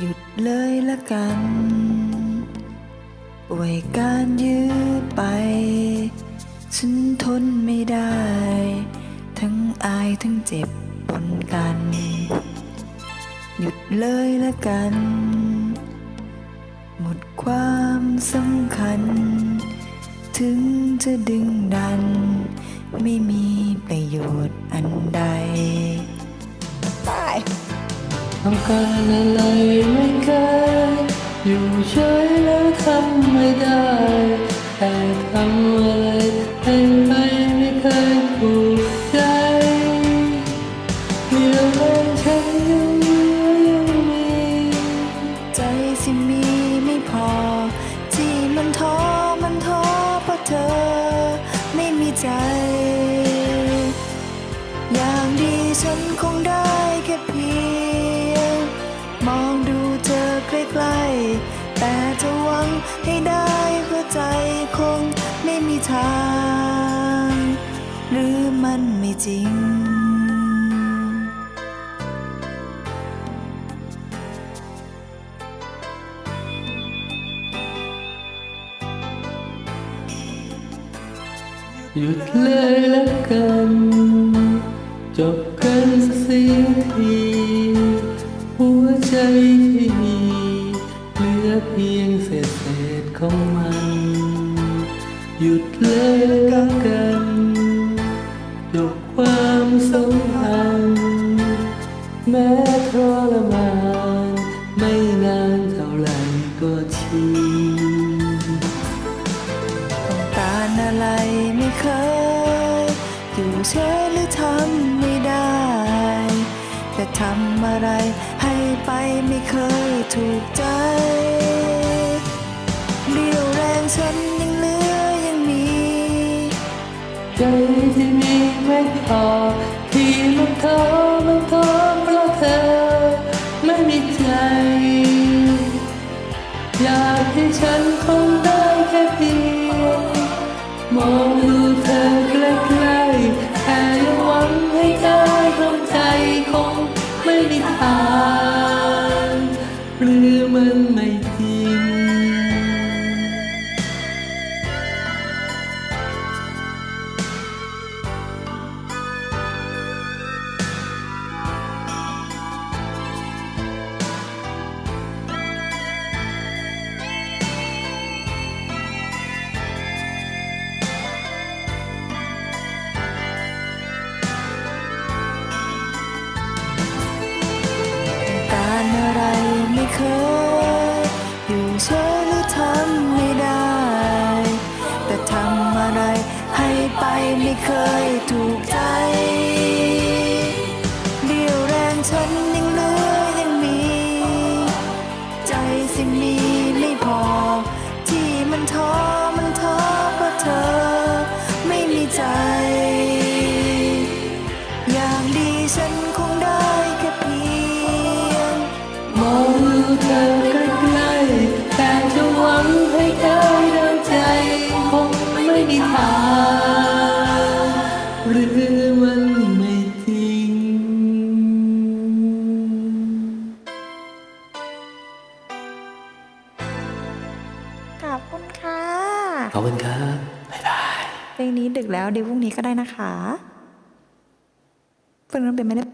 หยุดเลยละกันป่วยการยื้อไป ฉันทนไม่ได้ ทั้งอายทั้งเจ็บปนกัน หยุดเลยละกัน หมดความสำคัญ ถึงจะดึงดัน ไม่มีประโยชน์อันใด ต้องการอะไรไม่เคยอยู่เฉยแล้วทำไม่ได้ แต่ทำอะไรให้ไปไม่เคยถูกใจเดียวแรงฉันยังเหลือยังมี ใจสิมีไม่พอ ที่มันท้อมันท้อเพราะเธอ ไม่มีใจ อย่างดีฉันคงได้ ให้ได้หัวใจคงไม่มีทาง หรือมันไม่จริง หยุดเลยแล้วกัน จบกันสักที หัวใจ ยุดเลยแล้วกันจบความสัมพันธ์แม้ทรมานไม่นานเท่าไหร่ก็ชินต้องการอะไรไม่เคยอยู่เฉยหรือทำไม่ได้ แต่ทำอะไรให้ไปไม่เคยถูกใจเรี่ยวแรงฉัน ใจที่มีไม่พอที่มันท้อมันท้อเพราะเธอ ไม่มีใจ อยากให้ฉันคงได้แค่เพียงมองดูเธอใกล้ๆแต่ยังหวังให้ได้ตรงใจคงไม่มีทางหรือมันไม่จริง อะไรไม่เคย อยู่เฉยหรือทำไม่ได้ แต่ทำอะไรให้ไปไม่เคยถูกใจเรี่ยวแรงฉันยังเหลือยังมี ใจสิมีไม่พอ ที่มันท้อมันท้อเพราะเธอ ไม่มีใจ อย่างดีฉันคง มองดูเธอใกล้ๆแต่จะหวังให้ได้ดังใจคงไม่มีทางหรือมันไม่จริง ขอบคุณค่ะขอบคุณครับบ๊ายบายเพลงนี้ดึกแล้วเดี๋ยวพรุ่งนี้ก็ได้นะคะเพิ่งนั้นเป็นไม่ได้